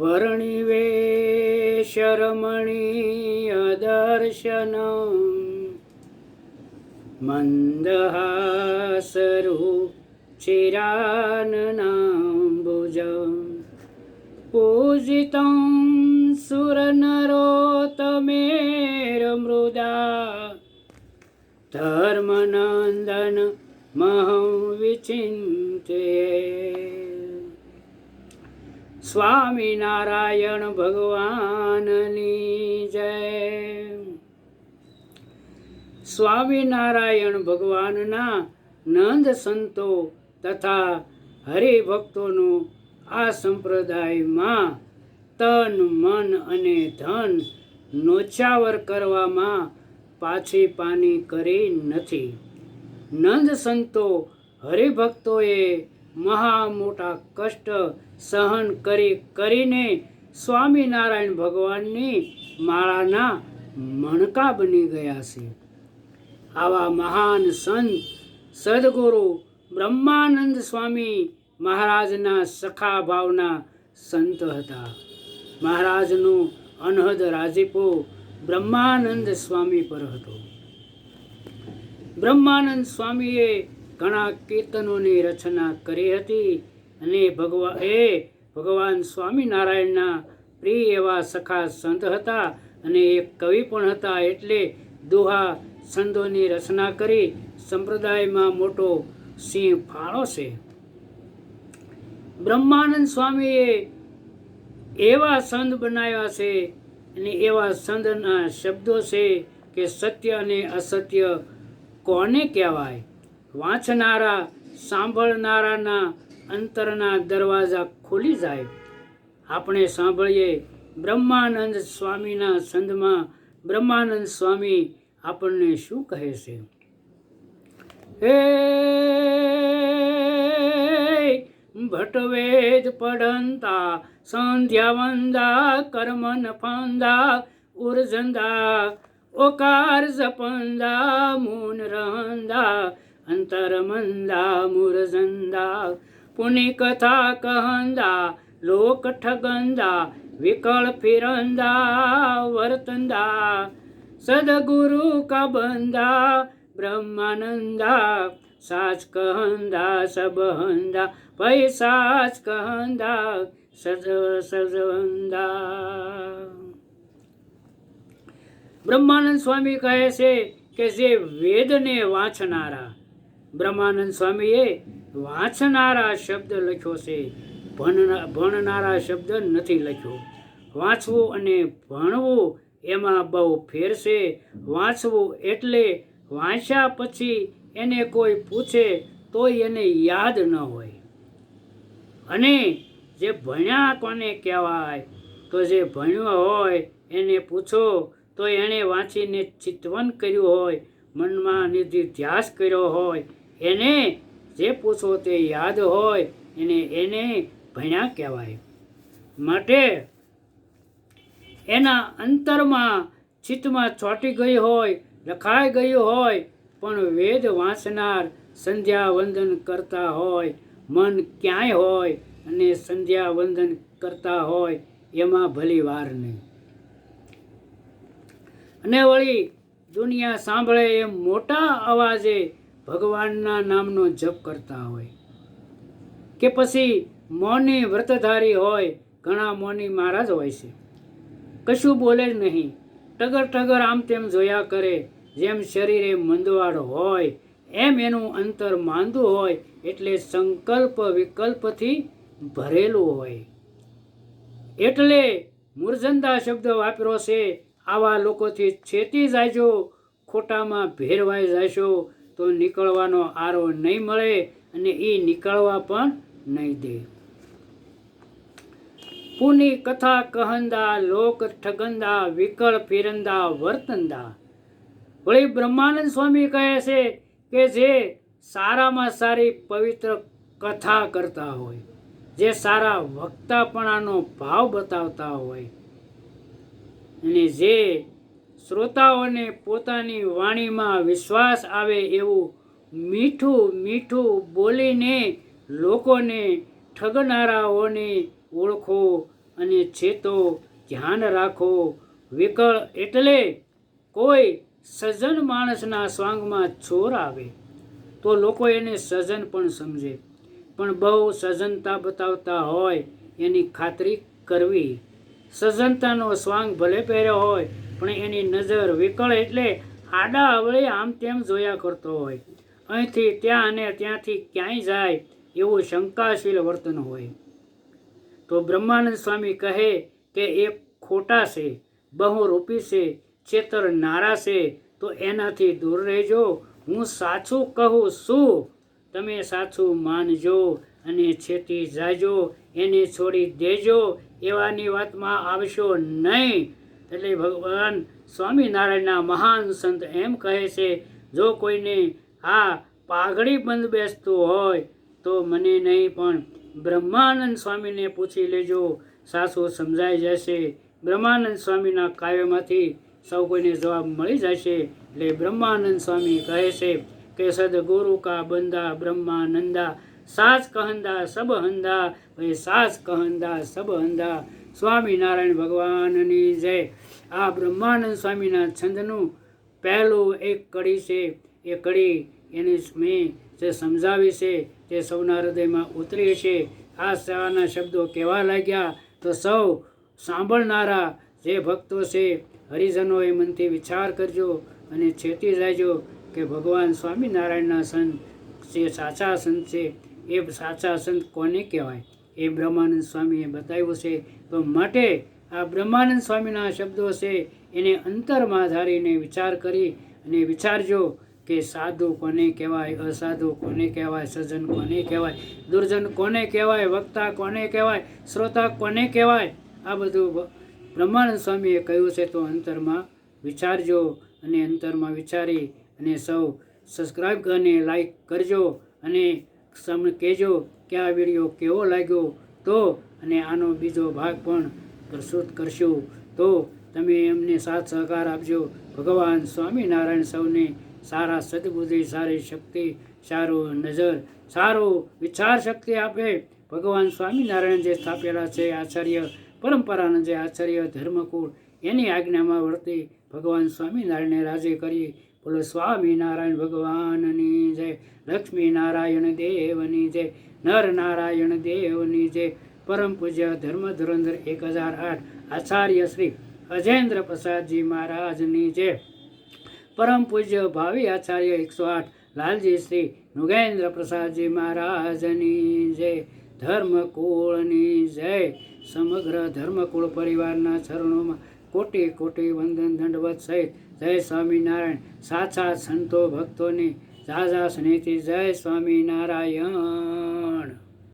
वर्णिवेशरमणीय दर्शनम् मन्दहासरुचिराननाम्बुजम् पूजितं सुरनरोत्तमेरमृदा धर्मनन्दन महं विचिन्ते સ્વામિનારાયણ ભગવાનની જય. સ્વામિનારાયણ ભગવાનના નંદ સંતો તથા હરિભક્તોનું આ સંપ્રદાયમાં તન, મન અને ધન નોચાવર કરવામાં પાછી પાની કરી નથી. નંદ સંતો હરિભક્તોએ મહા મોટા કષ્ટ સહન કરી કરીને સ્વામિનારાયણ ભગવાનની માળાના મણકા બની ગયા છે. આવા મહાન સંત સદગુરુ બ્રહ્માનંદ સ્વામી મહારાજના સખા ભાવના સંત હતા. મહારાજનો અનહદ રાજીપો બ્રહ્માનંદ સ્વામી પર હતો. બ્રહ્માનંદ સ્વામીએ ઘણા કીર્તનોની રચના કરી હતી અને ભગવાન એ ભગવાન સ્વામિનારાયણના પ્રિય એવા સખા સંત હતા અને એક કવિ પણ હતા એટલે દુહા સંતોની રચના કરી સંપ્રદાયમાં મોટો સિંહ ફાળો છે. બ્રહ્માનંદ સ્વામીએ એવા સંત બનાવ્યા છે અને એવા સંતના શબ્દો છે કે સત્ય અને અસત્ય કોને કહેવાય? વાંચનારા સાંભળનારાના અંતરના દરવાજા ખુલી જાય આપણે સાંભળીએ બ્રહ્માનંદ સ્વામીના સંદમાં બ્રહ્માનંદ સ્વામી આપણને શું કહે છે હે ભટવેદ પડંતા સંધ્યા વંદા કર્મન ફંદા ઉર્જંદા ઓકાર જપંદા મૂન રહંદા અંતર મંદા મુરજંદા પુનિ કથા કહંદા લોક ઠગંદા વિકળ ફિરંદા વર્તંદા સદગુરુ કા બંદા બ્રહ્માનંદા સાચ કહંદા સબહંદા પૈસાચ કહંદા સજ સજવંદા બ્રહ્માનંદ સ્વામી કહે છે કે જે વેદને વાંચનારા બ્રહ્માનંદ સ્વામીએ વાંચનારા શબ્દ લખ્યો છે. ભણના, ભણનારા શબ્દ નથી લખ્યો. વાંચવું અને ભણવું એમાં બહુ ફેર છે. વાંચવું એટલે વાંચ્યા પછી એને કોઈ પૂછે તોય એને યાદ ન હોય. અને જે ભણ્યા કોને કહેવાય? તો જે ભણ્યો હોય એને પૂછો તો એણે વાંચીને ચિતવન કર્યું હોય, મનમાં નિધિ ધ્યાસ કર્યો હોય એને જે પૂછો તે યાદ હોય, એને એને ભણ્યા કહેવાય. માટે એના અંતરમાં ચિત્તમાં ચોંટી ગઈ હોય, લખાઈ ગયું હોય, પણ વેદ વાંચનાર સંધ્યા વંદન કરતા હોય, મન ક્યાંય હોય અને સંધ્યા વંદન કરતા હોય, એમાં ભલી વાર નહીં. અને વળી દુનિયા સાંભળે એમ મોટા અવાજે ભગવાનના નામનો જપ કરતા હોય. કે પછી મૌની વ્રતધારી હોય, ઘણા મૌની મહારાજ હોય છે. કશું બોલે જ નહીં. ટગર ટગર આમ તેમ જોયા કરે, જેમ શરીરે મંદવાડ હોય, એમ એનું અંતર માંદું હોય, એટલે સંકલ્પ વિકલ્પથી ભરેલું હોય. એટલે મુરઝંદા શબ્દ વાપરો છે, આવા લોકોથી છેતી જાયજો, ખોટામાં ભેરવાઈ જશો તો નીકળવાનો આરો નહીં મળે અને એ નીકળવા પણ નહીં દે. પુની કથા કહંદા, લોક ઠગંદા, વિકળ ફિરંદા, વર્તંદા. વળી બ્રહ્માનંદ સ્વામી કહે છે કે જે સારામાં સારી પવિત્ર કથા કરતા હોય, જે સારા વક્તાપણાનો ભાવ બતાવતા હોય, અને જે શ્રોતાઓને પોતાની વાણીમાં વિશ્વાસ આવે એવું મીઠું મીઠું બોલીને લોકોને ઠગનારાઓને ઓળખો અને છેતો ધ્યાન રાખો. વિકળ એટલે કોઈ સજ્જન માણસના સ્વાંગમાં ચોર આવે તો લોકો એને સજ્જન પણ સમજે. પણ બહુ સજ્જનતા બતાવતા હોય એની ખાતરી કરવી. સજ્જનતાનો સ્વાંગ ભલે પહેર્યો હોય પણ એની નજર વિકળ એટલે આડા અવળે આમ તેમ જોયા કરતો હોય. અહીંથી ત્યાં અને ત્યાંથી ક્યાંય જાય એવું શંકાશીલ વર્તન હોય. તો બ્રહ્માનંદ સ્વામી કહે કે એ ખોટા છે બહુરૂપી છે, છેતર નારા છે, તો એનાથી દૂર રહેજો. હું સાચું કહું છું. તમે સાચું માનજો અને છેતી જાજો. એને છોડી દેજો. એવાની વાતમાં આવશો નહીં. એટલે ભગવાન સ્વામિનારાયણના મહાન સંત એમ કહે છે, જો કોઈને આ પાઘડી બંધ બેસતું હોય, તો મને નહીં, પણ બ્રહ્માનંદ સ્વામીને પૂછી લેજો. સાસુ સમજાઈ જશે, બ્રહ્માનંદ સ્વામીના કાવ્યમાંથી સૌ કોઈને જવાબ મળી જશે. એટલે બ્રહ્માનંદ સ્વામી કહે છે કે, સદગુરુ કા બંદા બ્રહ્માનંદા સાસ કહંદા સબ હંદા, ભાઈ સાસ કહંદા સબ હંદા. સ્વામિનારાયણ ભગવાનની જય. આ બ્રહ્માનંદ સ્વામીના છંદનું પહેલું એક કડી છે. એ કડી એને મેં જે સમજાવી છે, તે સૌના હૃદયમાં ઉતરી છે. આ સેવાના શબ્દો કહેવા લાગ્યા તો સૌ સાંભળનારા જે ભક્તો છે, હરિજનો એ મનથી વિચાર કરજો અને છેતી જાયજો કે ભગવાન સ્વામિનારાયણના સંત જે સાચા સંત છે, એ સાચા સંત કોને કહેવાય? એ બ્રહ્માનંદ સ્વામીએ બતાવ્યું છે. તો માટે આ બ્રહ્માનંદ સ્વામીના શબ્દો છે, એને અંતરમાં ધારીને વિચાર કરી અને વિચારજો કે સાધુ કોને કહેવાય, અસાધુ કોને કહેવાય, સજ્જન કોને કહેવાય, દુર્જન કોને કહેવાય, વક્તા કોને કહેવાય, શ્રોતા કોને કહેવાય, આ બધું બ્રહ્માનંદ સ્વામીએ કહ્યું છે. તો અંતરમાં વિચારજો અને અંતરમાં વિચારી અને સૌ સબસ્ક્રાઈબ અને લાઈક કરજો અને સમ કહેજો કે આ વીડિયો કેવો લાગ્યો તો અને આનો બીજો ભાગ પણ પ્રસ્તુત કરશું. તો તમે એમને સાથ સહકાર આપજો. ભગવાન સ્વામિનારાયણ સૌને સારા સદબુદ્ધિ, સારી શક્તિ, સારું નજર, સારું વિચાર શક્તિ આપે. ભગવાન સ્વામિનારાયણ જે સ્થાપેલા છે આચાર્ય પરંપરાના જે આચાર્ય ધર્મકુળ, એની આજ્ઞામાં વર્તી ભગવાન સ્વામિનારાયણને રાજી કરી બોલો સ્વામિનારાયણ ભગવાનની જય, લક્ષ્મી નારાયણ દેવની જય, નર નારાયણ દેવની જય, પરમ પૂજ્ય ધર્મ ધુરંધર એક હજાર આઠ, આચાર્ય શ્રી અજેન્દ્ર પ્રસાદજી મહારાજની જય. પરમ પૂજ્ય ભાવિ આચાર્ય એકસો આઠ, લાલજી શ્રી નુગેન્દ્ર પ્રસાદજી મહારાજની જય, ધર્મકુળની જય, સમગ્ર ધર્મકુળ પરિવારના ચરણોમાં કોટી કોટી વંદન દંડવત સહિત. જય સ્વામિનારાયણ. સાચા સંતો ભક્તોની ઝાઝા સ્નેહથી જય સ્વામિનારાયણ.